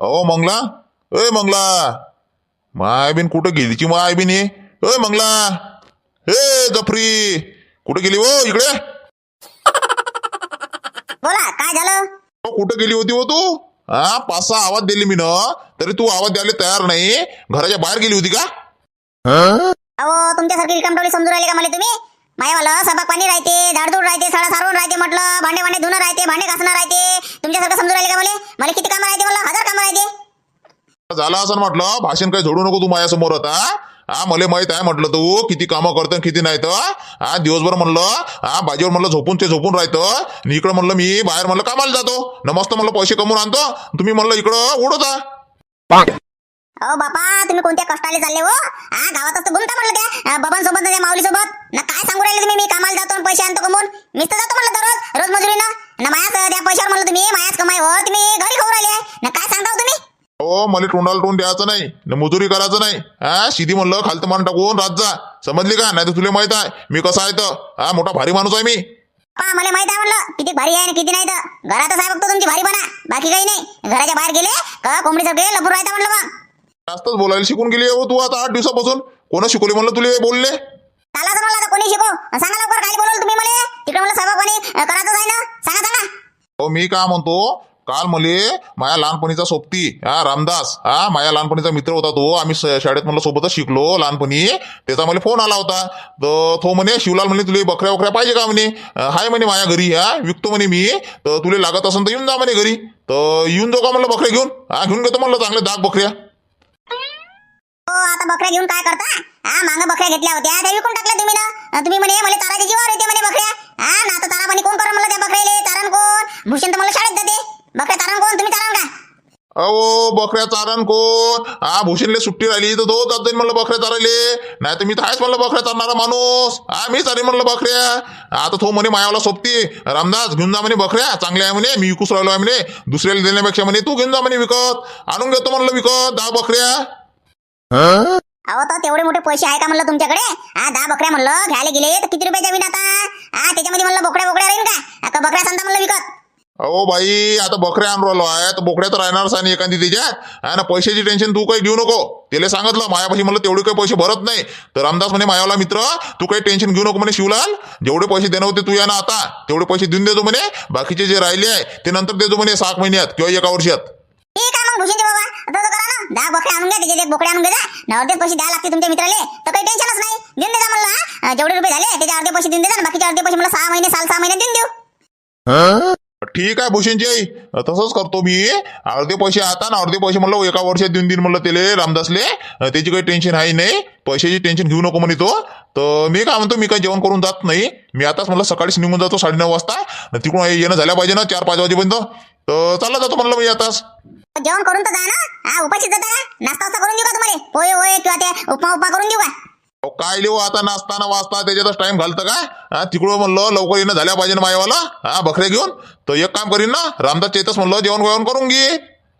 अहो मंगला? ए मंगला! माय बिन कुठं गेलीची माय बिन हे? ए मंगला! ए जफरी! कुठं गेली हो इकडे? बोला काय झालं? अहो, कुठं गेली होती हो तू? हा पाच सहा आवाज दिले मी ना तरी तू आवाज द्यायला तयार नाही. घराच्या बाहेर गेली होती का? अहो तुमच्यासारखी रिकामटोली समजून राहिले का मला तुम्ही? मायावाला सबक पाणी राहते झाडझूड राहते सडा सारवून राहते म्हटलं भांडे भांडे धुणं राहते भांडे घासणं राहते. तुमच्यासारखं समजून राहिले का मला मला किती कामं राहते मला हजार कामं राहते. झालं असं म्हटलं भाषण काही जोडू नको तू माझ्यासमोर आता हा? मला माहीत आहे म्हटलं तू किती कामं करतो किती नाही तर हा दिवसभर म्हणलं हा बाजीवर म्हणलं झोपून ते झोपून राहतं आणि इकडं म्हणलं मी बाहेर म्हणलं कामाला जातो न मस्त म्हणलं पैसे कमवून आणतो तुम्ही म्हणलं इकडं उडता अहो बापा तुम्ही कोणत्या कष्टाले चालले हो? हा गावात असतं घुमता म्हणलं त्या. बाबांसोबत त्या माऊली सोबत ना काय सांगू राहिले तुम्ही? मी कामाला जातो पैसे आणतो कमवून. मीच तर जातो म्हणलं दररोज रोज मजुरीनं. ना मायाच त्या पैशावर म्हणलं तुम्ही मायाच कमाई हो तुम्ही घरी खाऊ राहिले ना काय सांगता हो तुम्ही? हो मला तोंडाला तोंड द्यायचं नाही न मजुरी करायचं नाही. हा सीधी म्हणलं खालतं मान टाकून रात जा. समजली का? नाही तर तुला माहीत आहे मी कसा आहे तर. हा मोठा भारी माणूस आहे मी. पा मला माहीत आहे म्हणलं किती भारी आहे आणि किती नाही तर. घरातच आहे फक्त तुमची भारी बना बाकी काही नाही. घराच्या बाहेर गेले का कोंबडी सारखे लपूर राहता म्हणलं मग. जास्तच बोलायला शिकून गेली हो तू आता आठ दिवसापासून. कोणा शिकवले म्हणलं तुला बोलले? चाला तर मला आता कोणी शिको सांगा लवकर काय बोलवलं तुम्ही मला? तिकडे मला सबक कोणी करायचं आहे ना? सांगा सांगा. हो मी काय म्हणतो काल मले माया लहानपणीचा सोबती हा रामदास हा माया लहानपणीचा मित्र होता तो आम्ही शाळेत म्हणलं सोबतच शिकलो लहानपणी. त्याचा मला फोन आला होता. तर तो म्हणे शिवलाल म्हणे तुला बकऱ्या वकऱ्या पाहिजे का म्हणे? हाय म्हणे माझ्या घरी हा विकतो म्हणे मी. तर तुला लागत असेल तर येऊन जा म्हणे घरी. तर येऊन जाऊ का म्हणलं बकऱ्या घेऊन? हा घेऊन घेतो म्हणलं चांगले दाग बकऱ्या. आता बकऱ्या घेऊन काय करता? हा मांग बकऱ्या घेतल्या होत्या. त्या विकून टाकल्या तुम्ही ना? तुम्ही म्हणे मला ताराची जीवावर येते म्हणे बकऱ्या. हा ना आता चारा पाणी कोण करा मला त्या बकऱ्याले? तारण कोण? भूषण तर मला शाळेत जाते. बकऱ्या तारण कोण? तुम्ही तारण का? अहो बकऱ्या चारण कोण? हा भूषणले सुट्टी राहिली तर तो जात जाईन म्हणलं बकऱ्या चारायले नाही तर मी तर आहेच म्हणलं बकऱ्या चारणारा माणूस. हा मी चालेन म्हणलं बकऱ्या. आता तो म्हणे मायावाला सोबती. रामदास घेऊन जा म्हणे बकऱ्या. चांगल्या आहे म्हणे मी विकूच राहिलो आहे म्हणे. दुसऱ्याला देण्यापेक्षा म्हणे तू घेऊन जा म्हणे विकत. आणून घेतो म्हणलं विकत. दहा बकऱ्या. अहो तर तेवढे मोठे पैसे आहे का म्हणलं तुमच्याकडे? हा दहा बकऱ्या म्हणलं घ्यायला गेले तर किती रुपये विन आता? हा त्याच्यामध्ये म्हणलं बोकड्या बोकड्या राहील का? आता बकऱ्या सांगता म्हणलं विकत? अहो बाई आता बकऱ्या आणून राहिलो आहे. तर बोकड्या तर राहणारच आणि एखादी त्याच्यात. आहे ना पैशाची टेन्शन तू काही घेऊ नको. त्याला सांगितलं मायापाशी म्हणलं तेवढे काही पैसे भरत नाही. तर रामदास म्हणे मायावाला मित्र तू काही टेन्शन घेऊ नको म्हणे शिवलाल. जेवढे पैसे देणं होते तू या ना आता. तेवढे पैसे देऊन देतो म्हणे. बाकीचे जे राहिले आहे ते नंतर देतो म्हणे सहा महिन्यात किंवा एका वर्षात. ठीक आहे मग भूषणजी बाबा? तसं करा ना. दहा बोकडे आणून घ्या त्याच्यात एक बोकड्या आणून घ्या ना अर्धे पैसे द्यायला लागते तुमच्या मित्राले. तर काही टेन्शनच नाही. देऊन देजा म्हणलं हा. जेवढे रुपये झाले त्याचे अर्धे पैसे देऊन देजा आणि बाकीचे अर्धे पैसे मला सहा महिने साल सहा महिने देऊन देऊ. ठीक आहे भूषणजी आई. तसंच करतो मी. अर्धे पैसे आता ना अर्धे पैसे म्हणलं एका वर्षात देऊन देईन म्हणलं त्याले रामदासले. त्याची काही टेन्शन आहे नाही. पैशाची टेन्शन घेऊ नको म्हणे तो. तर मी काय म्हणतो मी काही जेवण करून जात नाही. मी आताच म्हणलं सकाळीच निघून जातो साडेनऊ वाजता. तिकडून येणं झाल्या पाहिजे ना चार पाच वाजेपर्यंत. तर चालला जातो म्हणलं मी आताच. जेवण करून तर जा ना. हा उपाशीच जाता का नाश्ता वास्ता करून देऊ का तुम्हाला? पोहे होय किंवा ते उपमा उपमा करून देऊ का? अहो, काय लिहू? आता नाचताना वाचता त्याच्यातच टाइम घालतं का हा तिकडं म्हणलं लवकर येणं झाल्या पाहिजे ना मायवाला. हा बकऱ्या घेऊन. तर एक काम करीन ना रामदास चेतच म्हणलं जेवण जेवण करून घे.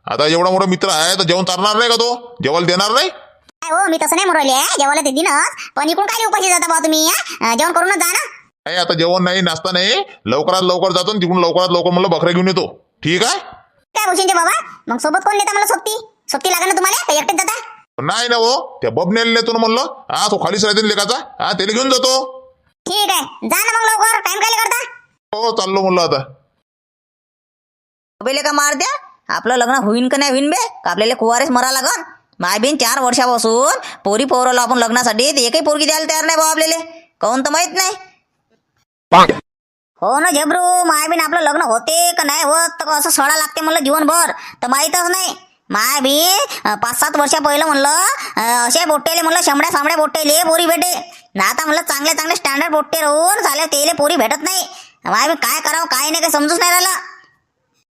आता एवढा मोठा मित्र आहे तर जेवण चालणार नाही का तो? जेवायला देणार नाही? काय हो मी तसं नाही राहिले जेवायला ते दिनच. पण इकडून काय उपाशी जाता बा तुम्ही हा? अं, जेवण करूनच जा ना. नाही आता जेवण नाही नाश्ता नाही. लवकरात लवकर जातो आणि तिकडून लवकरात लवकर म्हणलं बकऱ्या घेऊन येतो. ठीक आहे? काय भूषणचे बाबा? मग सोबत कोण नेता मला सोबती? सोबती लागेल ना तुम्हाला का एकटेच जाता? नाही ना हो त्या बबनेला नेतो ना म्हणलं. हा तो खालीच राहते ना लेकाचा. हा त्याला घेऊन जातो. ठीक आहे जा ना मग लवकर टाइम काय करता? हो चाललो म्हणलं आता. बेले का मार द्या? आपलं लग्न होईन का नाही होईन बे? का आपल्याला कुवारेच मरा लागन? माय बिन चार वर्षापासून पोरी पोरवलं आपण लग्नासाठी ते एकही पोरगी द्यायला तयार नाही भाऊ आपल्याला. काहून तर माहीत नाही. हो ना झेब्रू माय बीन आपलं लग्न होते का नाही होत? तर असं सडा लागते म्हणलं जीवनभर. तर माहीतच नाही. माय बी पाच सात वर्षा पहिलं म्हणलं असे बोट्टेले म्हणलं शंभड्या सामड्या बोट्टेले पोरी भेटे. ना आता म्हणलं चांगले चांगले स्टँडर्ड बोट्टे राहून झाले तेले पोरी भेटत नाही. माय बी काय करावं काय नाही काय समजूच नाही राहिलं.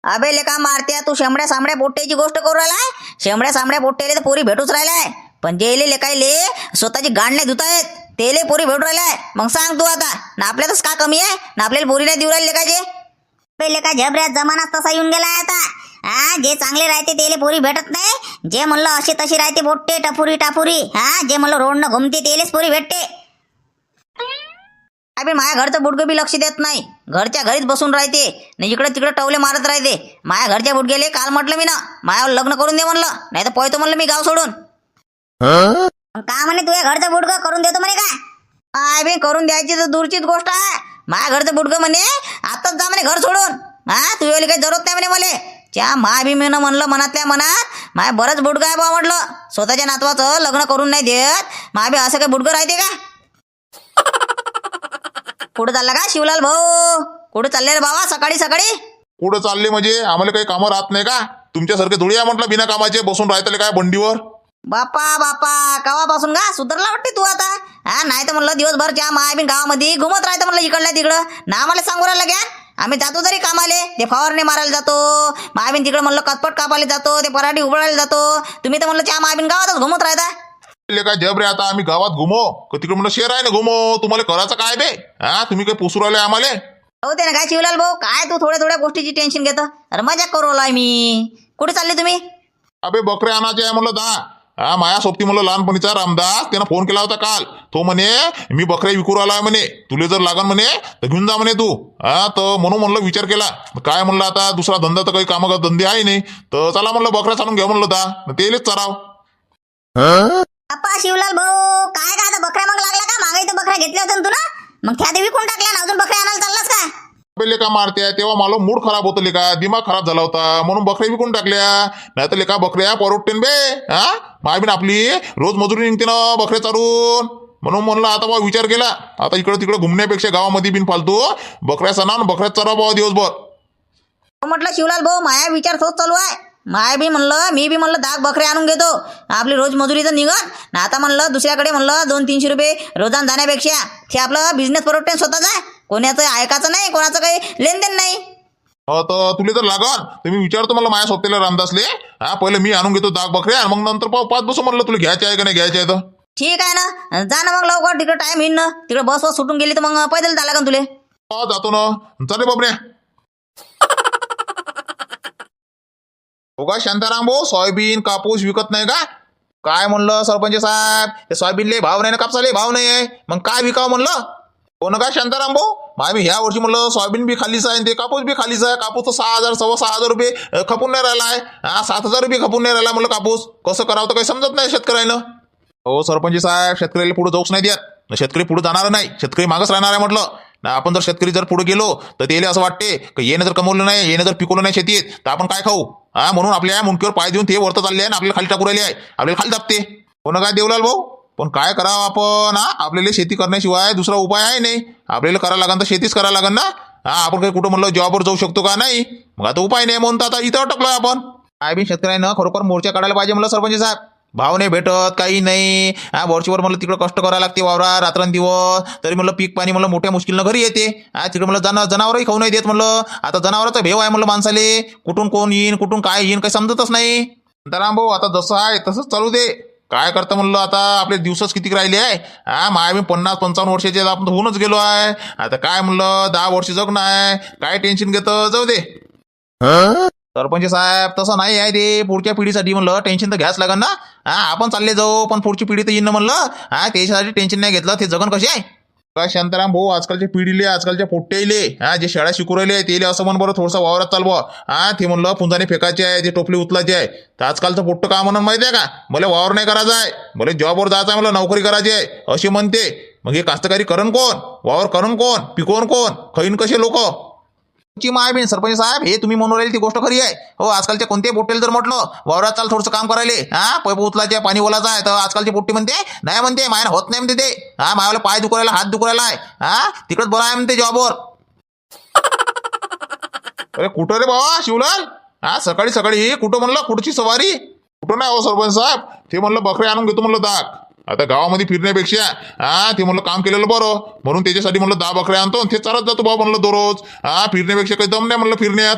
अबे लेका मारत्या तू शेंबड्या सामड्या बोट्ट्याची गोष्ट करू राहिलाय? शेंबड्या सामड्या बोट्याले तर पोरी भेटूच राहिलाय. पण जेले लेकायले स्वतःची गांड नाही धुता येत तेले पोरी भेटू राहिलाय मग सांग तू आता. ना आपल्यातच का कमी आहे? ना आपल्याला पोरी नाही देऊ राहिले लेखाचे पहिले काय झबऱ्यात जमानाच तसा येऊन गेलाय आता. हा जे चांगले राहते तेले पोरी भेटत नाही. जे म्हणलं अशी तशी राहते बोट्टे टपुरी टापुरी. हा जे म्हणलं रोडनं घुमते तेलेच पोरी भेटते. अबे माया घरचं बुडगं बी लक्ष देत नाही. घरच्या घरीच बसून राहते. नाही इकडं तिकडं टवले मारत राहते. माया घरच्या बुडगेले काल म्हटलं मी ना मायावर लग्न करून दे म्हणलं. नाही तर पोहतो म्हणलं मी गाव सोडून. का म्हणे तुझ्या घरचं बुडकं करून देतो म्हणे काय? काय बे करून द्यायची तर दूरचीच गोष्ट आहे. माझ्या घरचं बुडगं म्हणे आताच जा म्हणे घर सोडून. हा तुझ्या काही जरूरत नाही म्हणे मला. त्या मा बी मी म्हणलं मनातल्या मनात माय बरंच बुडगं आहे बा म्हटलं. स्वतःच्या नातवाचं लग्न करून नाही देत. महाबी बी असं काही बुडगं राहते का? कुठं चालला का शिवलाल भाऊ? कुठं चालले रे बाबा सकाळी सकाळी? कुठं चालले म्हणजे? आम्हाला काही कामं राहत नाही का? तुमच्यासारखे धुळी आहे म्हटलं बिना कामाचे बसून राहतले काय बंडीवर? बापा बापा कवापासून का सुधारला वाटते तू आता? हा नाही तर म्हणलं दिवसभर ज्या मायाबीन गावामध्ये घुमत राहतं म्हणलं इकडल्या तिकडं. ना आम्हाला सांगू राहिलं घ्या आम्ही जातो तरी कामाले ते फवारणी मारायला जातो. मायाबीन तिकडं म्हणलं कटपट कापायला जातो ते पराठी उबळायला जातो. तुम्ही तर म्हणलं त्या मायाबीन गावातच घुमत राहता. ले काय जब रे आता आम्ही गावात घुमो? का तिकडे म्हणलं शेर आहे ना घुमो? तुम्हाला करायचं काय बे? हा तुम्ही काही पुसू राहिले आम्हाला? हो ते ना काय शिवलाल भाऊ? काय तू थोड्या थोड्या गोष्टीची टेन्शन घेतो? अरे मजा करू मी. कुठे चालले तुम्ही? अबे बकरे आणायचे आहे म्हणलं दहा हा माया सोबती म्हणलं लहानपणीचा रामदास त्यानं फोन केला होता काल. तो म्हणे मी बकऱ्या विकू आलाय म्हणे. तुले जर लागन म्हणे तर घेऊन जा म्हणे तू. हा तर म्हणून म्हणलं विचार केला. काय म्हणलं आता दुसरा धंदा तर काही कामा धंदे आहे नाही. तर चला म्हणलं बकऱ्या चालून घ्या म्हणलं होता तेलेच चराव. अप्पा शिवलाल भाऊ काय काय बकऱ्या मग लागला का? मागे बकऱ्या घेतल्या होत्या ना तू ना मग त्या देवी कोण टाकल्या? ना अजून बकऱ्या आणायला चाललास का? अबे लेका मारत्या तेव्हा मला मूड खराब होतं लेका. दिमाग खराब झाला होता. म्हणून बकऱ्या विकून टाकल्या. नाही तर लेका बकऱ्या परवडतेन बे. हा? मायबीन आपली. रोज मजुरी निघते ना बकऱ्या चारून. म्हणून म्हणलं आता बा विचार केला. आता इकडं तिकडं घुमण्यापेक्षा गावामध्ये बिन फालतू. बकऱ्या सणा बकऱ्या चरा बाबा दिवसभर. म्हटलं शिवलाल भाऊ माया विचार तोच चालू आहे. माय बी म्हणलं मी बी म्हणलं दाग बकरे आणून घेतो. आपली रोज मजुरी तर निघत ना आता म्हणलं दुसऱ्याकडे म्हणलं दोन तीनशे रुपये रोजान जाण्यापेक्षा. ते आपलं बिझनेस परवडते स्वतःच आहे. कोणाचं ऐकायचं नाही कोणाचं काही लेनदेन नाही. हो तर तुले तर लागन तर मी विचारतो मला माझ्या सोबतीला रामदासले. हा पहिले मी आणून घेतो दाग बकऱ्या आणि मग नंतर पाहू पाच बसू म्हणलं तुला घ्यायचे आहे का नाही घ्यायचे आहे तर. ठीक आहे ना. जा ना मग लवकर तिकडे टाइम येईन ना. तिकडे बस बस सुटून गेली तर मग पैदल झाला का तुले? हो, जातो ना. चाले बाबऱ्या हो का शांताराम भाऊ सोयाबीन कापूस विकत नाही का? काय म्हणलं सरपंच साहेब? ते सोयाबीनले भाव नाही ना कापसाले? भाव नाही आहे मग काय विकावं म्हणलं? हो ना काय शांताराम भाऊ? माय ह्या वर्षी म्हणलं सोयाबीन बी खालीच आहे आणि ते कापूस बी खालीच आहे. कापूस तर सहा हजार सव्वा सहा हजार रुपये खपून नाही राहिला आहे. हा सात हजार रुपये खपून नाही राहिला म्हणलं कापूस. कसं करावं तर काही समजत नाही शेतकऱ्यानं. हो सरपंच साहेब शेतकऱ्याला पुढे जाऊच नाही देत. शेतकरी पुढे जाणार नाही. शेतकरी मागच राहणार आहे म्हटलं. ना आपण जर शेतकरी जर पुढे गेलो तर त्याला असं वाटते की येणं जर कमवलं नाही येणं जर पिकवलं नाही शेतीत तर आपण काय खाऊ? हा म्हणून आपल्या मुंडकीवर पाय देऊन ते वरतं चालले आहे आणि आपल्याला खाली टाकू राहिले आहे. आपल्याला खाली दाबते. हो ना काय देवलाल भाऊ? पण काय करावं आपण हा? आपल्याला शेती करण्याशिवाय दुसरा उपाय आहे नाही. आपल्याला करायला लागन तर शेतीच करायला लागन ना? हा आपण काही कुठं म्हणलं जॉबवर जाऊ शकतो का नाही? मग आता उपाय नाही म्हणून आता इथं अटकलोय आपण. काय बी शेतकऱ्यांना खरोखर मोर्चा काढायला पाहिजे म्हणलं सरपंच साहेब. भाव नाही भेटत काही नाही. हा वर्षभर म्हणलं तिकडं कष्ट करायला लागते वावरा रात्रंदिवस. तरी म्हणलं पीक पाणी म्हणलं मोठ्या मुश्किलनं घरी येते. हा तिकडे म्हणलं जना जनावरही खाऊ नाही देत म्हणलं. आता जनावराचा भेव आहे म्हणलं माणसाले. कुठून कोण येईन कुठून काय येईन काही समजतच नाही. राम भाऊ आता जसं आहे तसंच चालू दे. काय करतं म्हणलं आता? आपले दिवसच किती राहिले आहे? हा माया मी पन्नास पंचावन्न वर्षाचे आपण तर होऊनच गेलो आहे. आता काय म्हणलं? दहा वर्ष जगणं आहे. काय टेन्शन घेतं? जाऊ दे. सरपंच साहेब तसं नाही आहे ते. पुढच्या पिढीसाठी म्हणलं टेन्शन तर घ्याच लागन ना. हा आपण चालले जाऊ पण पुढची पिढी तर येईन म्हणलं. हा त्याच्यासाठी टेन्शन नाही घेतलं. ते जगण कशी आहे? काय शांताराम भाऊ आजकालच्या पिढीले आजकालच्या पोट्ट्याले हा जे शाळा शिकू राहिले तेले असं म्हण बरं थोडसा वावरात चालवा. हा ते म्हणलं पुंजाने फेकायचे आहे ते टोपली उचलायचे आहे. तर आजकालचं पोट्ट का म्हणून माहिती आहे का? मला वावर नाही करायचं आहे. मला जॉबवर जायचं आहे मला नोकरी करायची आहे. अशी म्हणते. मग हे कास्तकारी करण कोण? वावर करण कोण? पिकवण कोण? खैन कसे लोक? ची माय सरपंच साहेब हे तुम्ही म्हणून राहील ती गोष्ट खरी आहे. हो आजकालच्या कोणत्याही पोट्टेल जर म्हटलं वावरात चाल थोडंसं काम करायले. हा पैप उचलायचे पाणी ओलायचं आहे तर आजकालची पोट्टी म्हणते नाही म्हणते मायन होत नाही म्हणते ते. हा मायाला पाय दुखरायला हात दुखरायला आहे. हा तिकडच बरं आहे म्हणते जॉबवर. अरे कुठं रे बाबा शिवलाल? हा सकाळी सकाळी कुठं म्हणलं कुठची सवारी? कुठं नाही हो सरपंच साहेब? ते म्हणलं बकरे आणून घेतो म्हणलं दाग. आता गावामध्ये फिरण्यापेक्षा हा ते म्हणलं काम केलेलं बरं. म्हणून त्याच्यासाठी म्हणलं दहा बकऱ्या आणतो आणि ते चालत जातो बाबा म्हणलं दररोज. हा फिरण्यापेक्षा काही दम नाही म्हणलं फिरण्यात.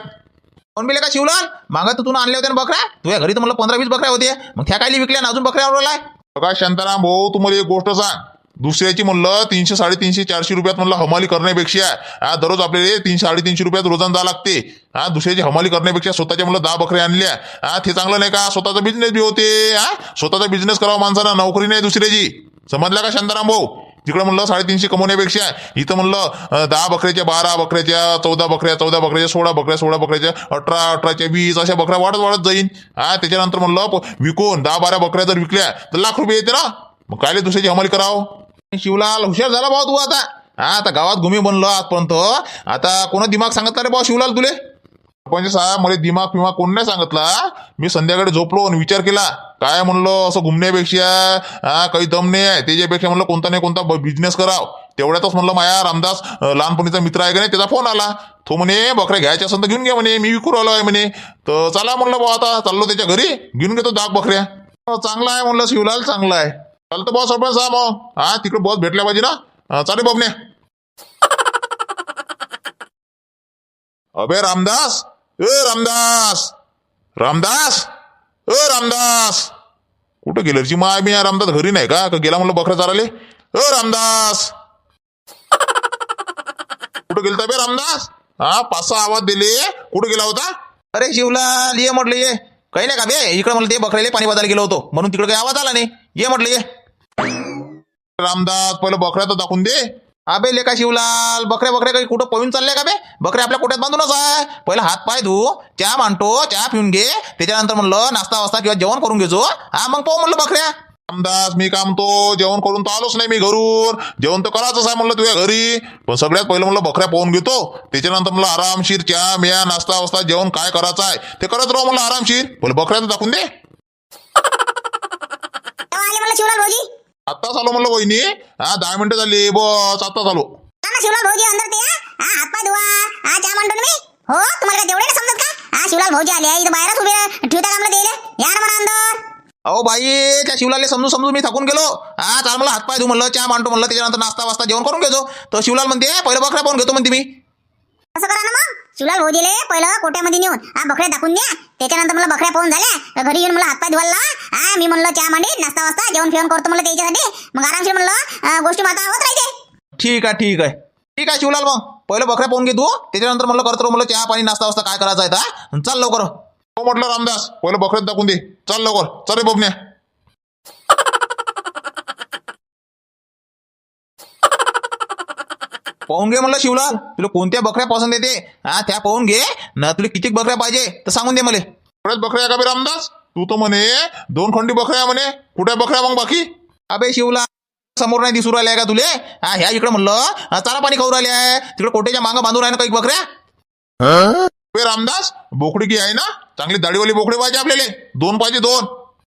कोण बिले का शिवलाल? मागा तू आणल्या होत्या ना बकऱ्या? तुझ्या घरी तर म्हणलं पंधरा वीस बकऱ्या होत्या. मग त्या काय विकल्या ना? अजून बकऱ्या आवडलाय बघा शांताराम भाऊ तुम्हाला एक गोष्ट सांग. दुसऱ्याची म्हणलं तीनशे साडेतीनशे चारशे रुपयात म्हणलं हमाली करण्यापेक्षा हा दररोज आपल्याला तीनशे साडेतीनशे रुपयात रोजान जा लागते. हा दुसऱ्याची हमाली करण्यापेक्षा स्वतःच्या म्हणलं दहा बकऱ्या आणल्या. हा ते चांगलं नाही का? स्वतःचा बिझनेस बी होते. हा स्वतःचा बिझनेस करावा माणसानं नोकरी नाही दुसऱ्याची. समजला का शांताराम भाऊ? तिकडे म्हणलं साडेतीनशे कमवण्यापेक्षा इथं म्हणलं दहा बकऱ्याच्या बारा बकऱ्याच्या चौदा बकऱ्या चौदा बकऱ्याच्या सोळा बकऱ्या सोळा बकऱ्याच्या अठरा अठराच्या वीस अशा बकऱ्या वाढत वाढत जाईन. हा त्याच्यानंतर म्हणलं विकून दहा बारा बकऱ्या जर विकल्या तर लाख रुपये येते ना? मग कायले दुसऱ्याची हमाली करावं? शिवलाल हुशार झाला भाऊ तू आता. हा आता गावात घुमी बनलो आजपर्यंत. आता कोणा दिमाग सांगितला रे भाऊ शिवलाल तुले? सरपंच साहेब मला दिमाग फिमाग कोण नाही सांगितला. मी संध्याकाळी झोपलो आणि विचार केला. काय म्हणलो असं घुमण्यापेक्षा हा काही दम नाही आहे. त्याच्यापेक्षा म्हणलं कोणता नाही कोणता बिझनेस कराव. तेवढ्यातच म्हणलं माया रामदास लहानपणीचा मित्र आहे का नाही त्याचा फोन आला. तो म्हणे बकऱ्या घ्यायच्या असेल तर घेऊन घ्या म्हणे. मी विकू आलो आहे म्हणे. तर चला म्हणलं भाऊ आता चाललो त्याच्या घरी. घेऊन घेतो दाग बकऱ्या. चांगला आहे म्हणलं शिवलाल चांगला आहे. चल तर बॉस सरपंच साहेब मग. हा तिकडे बॉस भेटल्या पाहिजे ना. अं, चालेल बबन्या अबे रामदास. ए रामदास. रामदास. ए रामदास. कुठं गेलं ची माय मी रामदास घरी नाही का? गेला म्हणलं बकरा चाराले ए रामदास. कुठं गेलता बे रामदास? हा पाच सहा आवाज दिले. कुठं गेला होता? अरे शिवलाल ये म्हटलं ये. काही नाही का बे? इकडे म्हणलं ते बकऱ्याला पाणी बदलायला गेलो होतो. म्हणून तिकडे काही आवाज आला नाही. ये म्हटलं ये. रामदास पहिलं बकऱ्या तर दाखवून दे. अबे लेका शिवलाल बकऱ्या बकऱ्या काही कुठं पळून चालल्या का बे? बकऱ्या आपल्या पोट्यात बांधूनच आहे. पहिला हात पाय धू चहा मांडतो चहा पिऊन घे. त्याच्यानंतर म्हणलं नाश्ता वास्ता किंवा जेवण करून घेजो. हा मग पाहू म्हणलं बकऱ्या. रामदास मी काम तो जेवण करून तर आलोच नाही मी घरून. जेवण तर करायचंच आहे म्हणलं तुझ्या घरी. पण सगळ्यात पहिलं म्हणलं बकऱ्या पाहून घेतो. त्याच्यानंतर म्हणलं आरामशीर चहा मिया नाश्ता वास्ता जेवण काय करायचं आहे. ते करत राहू म्हणलं आरामशीर. पहिलं बकऱ्या तर दाखवून दे. केव्हा आले मला शिवलाल भाऊजी. आत्ताच आलो म्हणलं वहिनी. हा दहा मिनिटं झाली. बस आत्ताच आलो ना शिवलाल भाऊजी अंदर ते हा? हा, हात पाय धुवा. हा चहा मांडतो ना मी. हो तुम्हाला काय तेवढे नाही समजत का? हा शिवलाल भाऊजी आले. इथं बाहेरच उभे ठेवता द्यायला या ना म्हणा अंदर. अहो बाई त्या शिवलाले समजून समजून मी थकून गेलो. हा चाल मला हातपाय धू म्हणलं चहा मांडतो म्हणलं. त्याच्यानंतर नाश्ता वास्ता जेवण करून घेतो. तर शिवलाल म्हणते पहिलं बकऱ्या पाहून घेतो म्हणते मी. कसं करा ना मग. चुलाल भाऊजीले पहिलं कोट्यामध्ये नेऊन हा बकऱ्या दाखवून द्या. त्याच्यानंतर मला बकऱ्या पाहून झाल्या. घरी येऊन मला हातपाय धुवायला हा मी म्हणलं चहा मांडी नाश्ता वाजता जेवण फेवण करतो म्हणलं त्याच्यासाठी. मग आरामशीर म्हणलं गोष्टी माता होत राहते. ठीक आहे ठीक आहे. ठीक आहे शिवलाल मग पहिलं बकऱ्या पाहून घे तू. त्याच्यानंतर म्हणलं करतो म्हणलं चहा पाणी नाश्ता वास्ता काय करायचं आहे तर लवकर. हो म्हटलं रामदास पहिलं बकऱ्यात दाखवून दे. चल लवकर. चल रे बबन्या. पाहून घे म्हणलं शिवलाल तुला कोणत्या बकऱ्या पसंत येते हा त्या पाहून घे. ना तुला किती बकऱ्या पाहिजे तर सांगून दे मला. बऱ्याच बकऱ्या का बे रामदास तू तर म्हणे दोन खंडी बकऱ्या म्हणे. कुठे बकऱ्या मग बाकी? अबे शिवला समोर नाही दिसू राहिल्या का तुले? हा ह्या इकडे म्हणलं चारा पाणी खाऊ राहिले आहे. तिकडे कोटेच्या मागं बांधून राहिले काही बकऱ्या? बे रामदास बोकडी की आहे ना? चांगली दाढीवाली बोकडे पाहिजे आपल्याला. दोन पाहिजे दोन.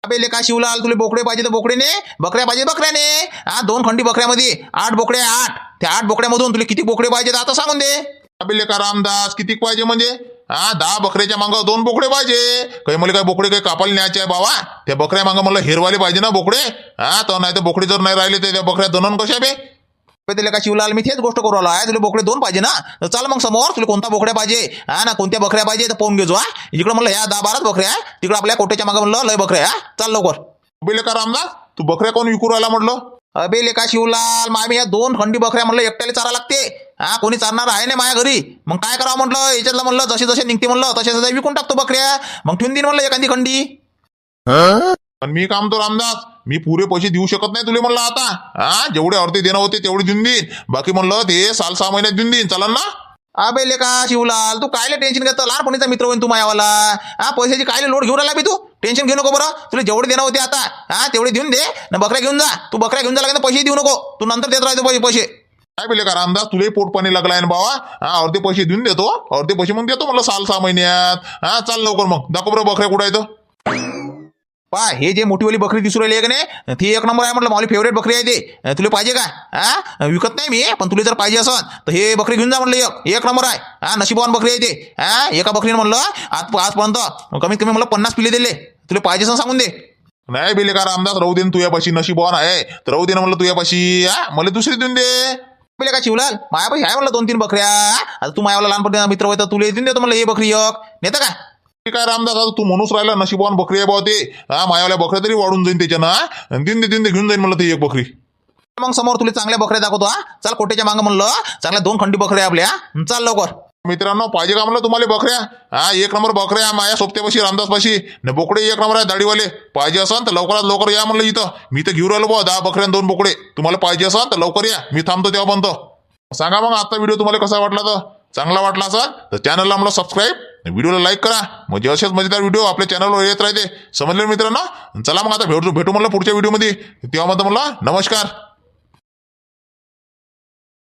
अबे लेका शिवलाल तुला बोकडे पाहिजे तर बोकडेने बकऱ्या पाहिजे बकऱ्याने. हा दोन खंडी बकऱ्यामध्ये. आठ बोकडे आठ. त्या आठ बोकड्यामधून तुला किती बोकडे पाहिजे आता सांगून दे. अबे लेका रामदास किती पाहिजे म्हणजे? हा दहा बकऱ्याच्या मागं दोन बोकडे पाहिजे. काही मला काय बोकडे काही कापायला न्यायचे आहे बाबा? त्या बकऱ्या मागं मला हेरवाले पाहिजे ना बोकडे? हा तर नाही तर बोकडे जर नाही राहिले तर त्या बकऱ्या दनन कशा बे? अबे ते लेका शिवलाल मी तेच गोष्ट करू आलो आहे तुला बोकडे दोन पाहिजे ना? तर चाल मग समोर तुला कोणता बोकड्या पाहिजे? हा ना कोणत्या बकऱ्या पाहिजे? तर पाहून घेजो हा. इकडे म्हणलं ह्या दहा बाराच बकऱ्या आहे तिकडे आपल्या कोटेच्या मागं म्हणलं लय बकऱ्या हा चाल लवकर. अबे लेका रामदास तू बकऱ्या कोण विकू राहिला म्हटलं? अबे लेका शिवलाल मामी या दोन खंडी बकऱ्या म्हणलं एकट्याला चारा लागते. हा कोणी चारणार आहे नाही माझ्या घरी? मग काय करावं म्हटलं? याच्यातलं म्हणलं जसे जसे निघते म्हणलं तसे तसे विकून टाकतो बकऱ्या. मग ठेवून देईन म्हणलं एखादी खंडी. पण मी काम तो रामदास मी पुरे पैसे देऊ शकत नाही तुले म्हणलं आता. हा जेवढे अर्धे देणं होते तेवढे देऊन देईन बाकी म्हणलं ते साल सहा महिन्यात देऊन देईन चालन ना. अबे लेका शिवलाल तू कायले टेन्शन घेतो लहानपणीचा मित्र होईन तू मायावाला. हा पैशाची कायले लोड घेऊन आला बी तू? टेन्शन घेऊ नको बरं. तुला जेवढे देणं होते आता. हा तेवढे देऊन दे. ना बकऱ्या घेऊन जा. तू बकऱ्या घेऊन जा लागेल पैसे देऊ नको. तू नंतर देत राहतो पैसे पैसे. काय बेले का रामदास? तुलाही पोट पाणी लागलाय ना बाबा? हा अर्धे पैसे देऊन देतो. अर्धे पैसे मग देतो म्हणलं साल सहा महिन्यात. हा चाल लवकर मग. दाखव बरं बकऱ्या कुठं येतं पा हे जे मोठीवाली बकरी दिसू राहिली आहे का नाही? ती एक नंबर आहे म्हटलं. माझी फेवरेट बकरी आहे ते. तुला पाहिजे का? हा विकत नाही मी पण तुला जर पाहिजे असन तर हे बकरी घेऊन जा म्हणलं एक. एक नंबर आहे. हा नशिबवान बकरी आहे ते. हा एका बकरीने म्हणलं आज आजपर्यंत कमीत कमी मला पन्नास पिले दिले. तुला पाहिजे सांगून दे. नाही बेले का रामदास राहू दे ना तुझ्यापाशी नशीबवान आहे. तर राहू दे ना म्हणलं तुझ्यापाशी हा? मला दुसरी देऊन दे. पहिले का शिवलाल मायापाशी आहे म्हणलं दोन तीन बकऱ्या आता तू मायावाला लहानपणी मित्र होता तुला देऊन देतो म्हणलं हे बकरी एक. नेतं का? आहे रामदास आता तू म्हणूच राहिला नशीबवान बकरी आहे ते. हा मायावाल्या बकऱ्या तरी वाढून जाईन त्याच्यानं देऊन दे देऊन दे घेऊन जाईन म्हणलं ती एक बकरी. मग समोर तुला चांगल्या बकऱ्या दाखवतो हा? चाल कोटेच्या मागं म्हणलं चांगल्या दोन खंडी बकऱ्या आपल्या चाल लवकर. मित्रांनो पाहिजे का म्हणलं तुम्हाला बकऱ्या? हा एक नंबर बकऱ्या माया सोबत्यापाशी रामदासपाशी. न बोकडे एक नंबर आहे दाढीवाले. पाहिजे असन तर लवकरात लवकर या म्हणलं इथं. मी तर घेऊन राहिलो बुवा दहा बकऱ्या आणि दोन बोकडे. तुम्हाला पाहिजे असन तर लवकर या. मी थांबतो तेव्हा बनतो. सांगा मग आता व्हिडिओ तुम्हाला कसा वाटला तर? चांगला वाटला असाल तर चॅनलला म्हणलं सबस्क्राईब व्हिडिओला लाईक करा. म्हणजे असेच मजेदार व्हिडिओ आपल्या चॅनलवर येत राहते. समजले मित्रांनो? चला मग आता भेटू भेटू म्हणलं पुढच्या व्हिडिओमध्ये. तेव्हा म्हणतो म्हणलं नमस्कार.